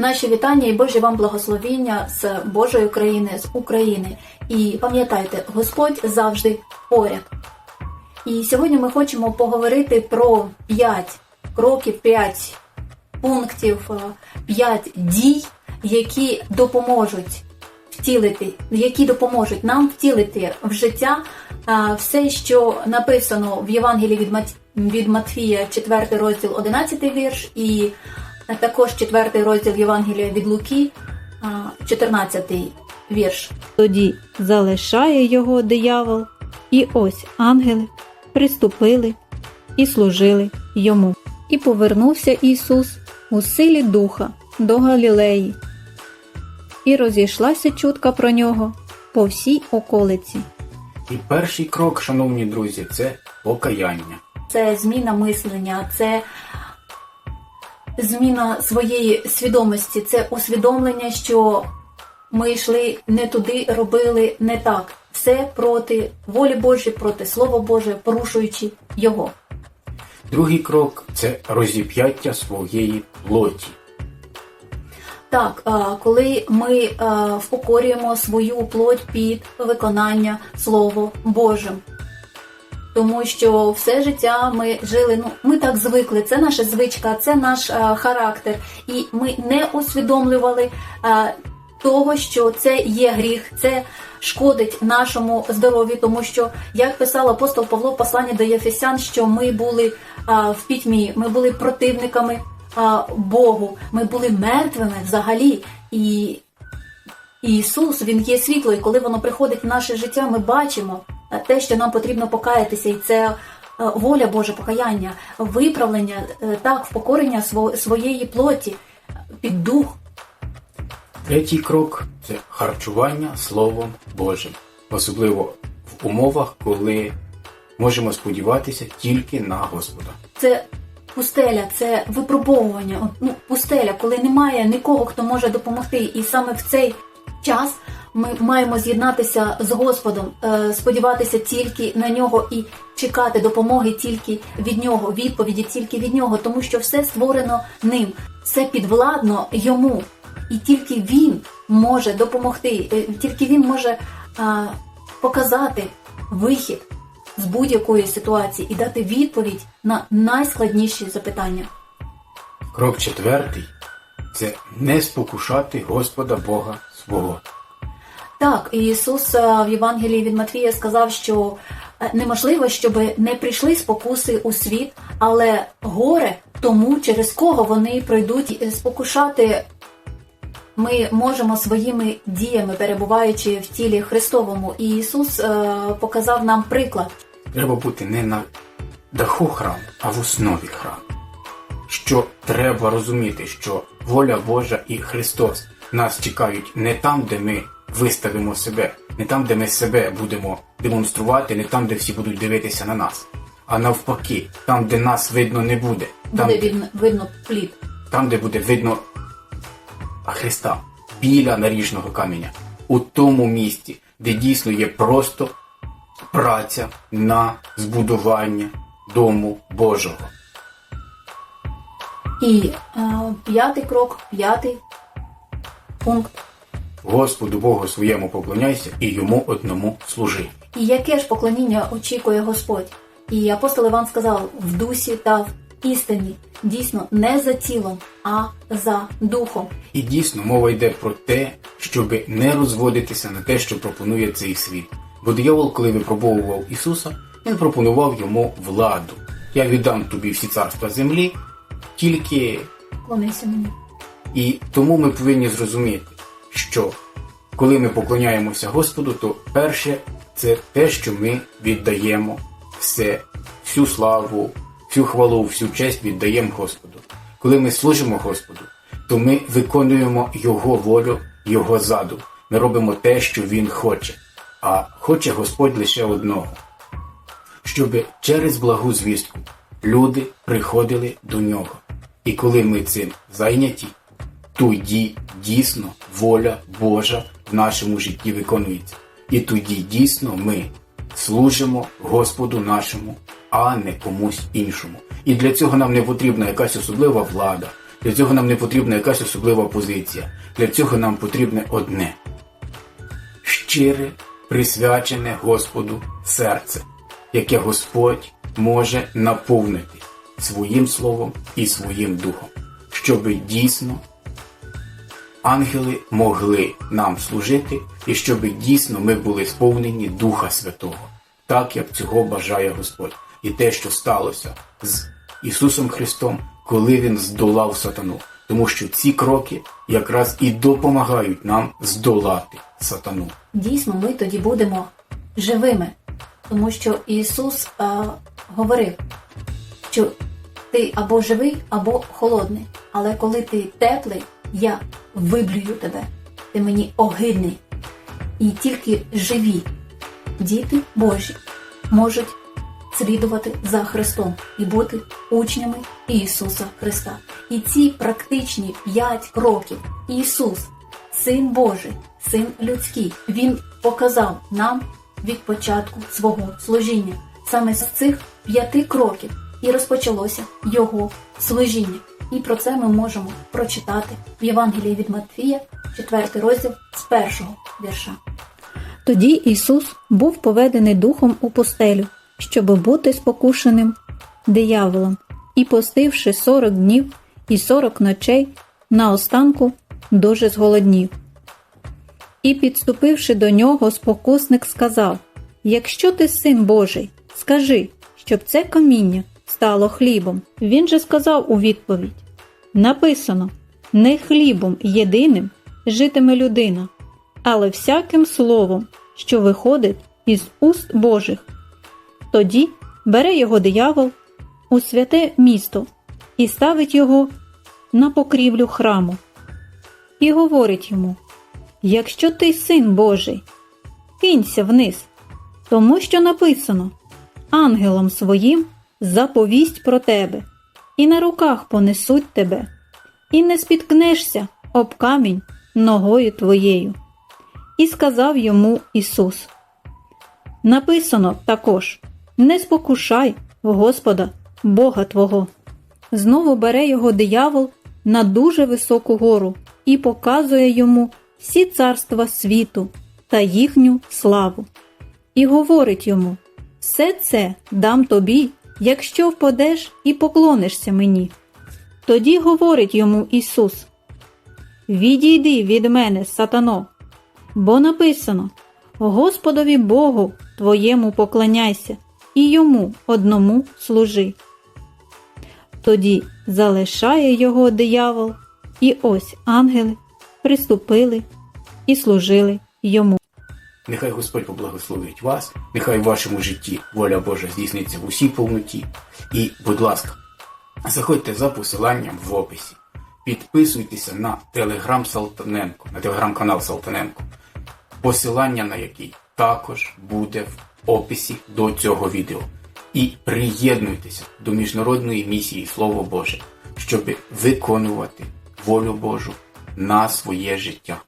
Наші вітання і Божі вам благословіння з Божої країни, з України. І пам'ятайте, Господь завжди поряд. І сьогодні ми хочемо поговорити про 5 кроків, 5 пунктів, 5 дій, які допоможуть втілити, які допоможуть нам втілити в життя все, що написано в Євангелії від, Мат... від Матфія, 4 розділ, 11 вірш, і також 4 розділ Євангелія від Луки, 14 вірш. Тоді залишає його диявол, і ось ангели приступили і служили йому. І повернувся Ісус у силі духа до Галілеї, і розійшлася чутка про нього по всій околиці. І перший крок, шановні друзі, це покаяння. Це зміна мислення, це зміна своєї свідомості, це усвідомлення, що ми йшли не туди, робили не так. Все проти волі Божої, проти Слова Боже, порушуючи його. Другий крок це розіп'яття своєї плоті. Так, коли ми впокорюємо свою плоть під виконання Слово Божим. Тому що все життя ми жили, ну ми так звикли, це наша звичка, це наш а, характер, і ми не усвідомлювали а, того, що це є гріх, це шкодить нашому здоров'ю, тому що, як писав апостол Павло в посланні до Єфесян, що ми були а, в пітьмі, ми були противниками а, Богу, ми були мертвими взагалі. І Ісус, Він є світло, і коли воно приходить в наше життя, ми бачимо е, те, що нам потрібно покаятися, і це е, воля Божа, покаяння, виправлення, е, так, впокорення своєї плоті під дух. Третій крок це харчування Словом Божим, особливо в умовах, коли можемо сподіватися тільки на Господа. Це пустеля, це випробовування. Ну, пустеля, коли немає нікого, хто може допомогти. І саме в цей час ми маємо з'єднатися з Господом, е, сподіватися тільки на нього і чекати допомоги тільки від нього, відповіді тільки від нього, тому що все створено ним, все підвладно йому, і тільки він може допомогти, е, тільки він може показати вихід з будь-якої ситуації і дати відповідь на найскладніші запитання. Крок четвертий це не спокушати Господа Бога свого. Так, Ісус е, в Євангелії від Матвія сказав, що е, неможливо, щоб не прийшли спокуси у світ, але горе тому, через кого вони пройдуть спокушати. Ми можемо своїми діями, перебуваючи в тілі Христовому, і Ісус е, показав нам приклад. Треба бути не на даху храму, а в основі храму. Що треба розуміти, що воля Божа і Христос нас чекають не там, де ми виставимо себе, не там, де ми себе будемо демонструвати, не там, де всі будуть дивитися на нас, а навпаки, там, де нас видно не буде, там, Буде видно, видно плід. там де буде видно Христа біля наріжного каменя, у тому місці, де дійсно є просто праця на збудування дому Божого. І е, п'ятий крок, п'ятий пункт. Господу Богу своєму поклоняйся і йому одному служи. І яке ж поклоніння очікує Господь? І апостол Іван сказав в дусі та в істині, дійсно не за тілом, а за духом. І дійсно мова йде про те, щоб не розводитися на те, що пропонує цей світ. Бо диявол, коли випробовував Ісуса, він пропонував йому владу. Я віддам тобі всі царства землі, тільки Клонися мені. І тому ми повинні зрозуміти, що коли ми поклоняємося Господу, то перше це те, що ми віддаємо все, всю славу, всю хвалу, всю честь віддаємо Господу. Коли ми служимо Господу, то ми виконуємо Його волю, Його задум. Ми робимо те, що Він хоче. А хоче Господь лише одного щоб через благу звістку люди приходили до нього. І коли ми цим зайняті, тоді дійсно воля Божа в нашому житті виконується. І тоді дійсно ми служимо Господу нашому, а не комусь іншому. І для цього нам не потрібна якась особлива влада, Для цього нам не потрібна якась особлива позиція. Для цього нам потрібне одне щире, присвячене Господу серце, яке Господь може наповнити своїм словом і своїм духом, щоб дійсно ангели могли нам служити і щоб дійсно ми були сповнені Духа Святого, так як цього бажає Господь. І те, що сталося з Ісусом Христом, коли Він здолав сатану. Тому що ці кроки якраз і допомагають нам здолати сатану. Дійсно, ми тоді будемо живими, тому що Ісус е, говорив, що ти або живий, або холодний. Але коли ти теплий, я виблюю тебе. Ти мені огидний. І тільки живі діти Божі можуть слідувати за Христом і бути учнями Ісуса Христа. І ці практичні п'ять кроків Ісус, Син Божий, Син людський, Він показав нам від початку свого служіння. Саме з цих п'яти кроків і розпочалося Його служіння. І про це ми можемо прочитати в Євангелії від Матфія, 4 розділ з першого вірша. Тоді Ісус був поведений духом у пустелю, щоб бути спокушеним дияволом, і постивши сорок днів і сорок ночей, наостанку дуже зголоднів. І підступивши до нього, спокусник сказав: Якщо ти син Божий, скажи, щоб це каміння стало хлібом. Він же сказав у відповідь: Написано: не хлібом єдиним житиме людина, але всяким словом, що виходить із уст Божих. Тоді бере його диявол у святе місто і ставить його на покрівлю храму, і говорить йому: Якщо ти син Божий, кинься вниз, тому що написано ангелом своїм заповість про тебе, і на руках понесуть тебе, і не спіткнешся об камінь ногою твоєю. І сказав йому Ісус: Написано також: Не спокушай Господа, Бога Твого. Знову бере його диявол на дуже високу гору і показує йому всі царства світу та їхню славу. І говорить йому: Все це дам тобі, якщо впадеш і поклонишся мені. Тоді говорить йому Ісус: Відійди від мене, сатано, бо написано: Господові Богу твоєму поклоняйся і йому одному служи. Тоді залишає його диявол, і ось ангели приступили і служили йому. Нехай Господь поблагословить вас, нехай в вашому житті воля Божа здійсниться в усій повноті. І, будь ласка, заходьте за посиланням в описі. Підписуйтеся на телеграм Салтаненко, на телеграм-канал Салтаненко, посилання на який також буде в описі до цього відео. І приєднуйтеся до міжнародної місії Слово Боже, щоб виконувати волю Божу на своє життя.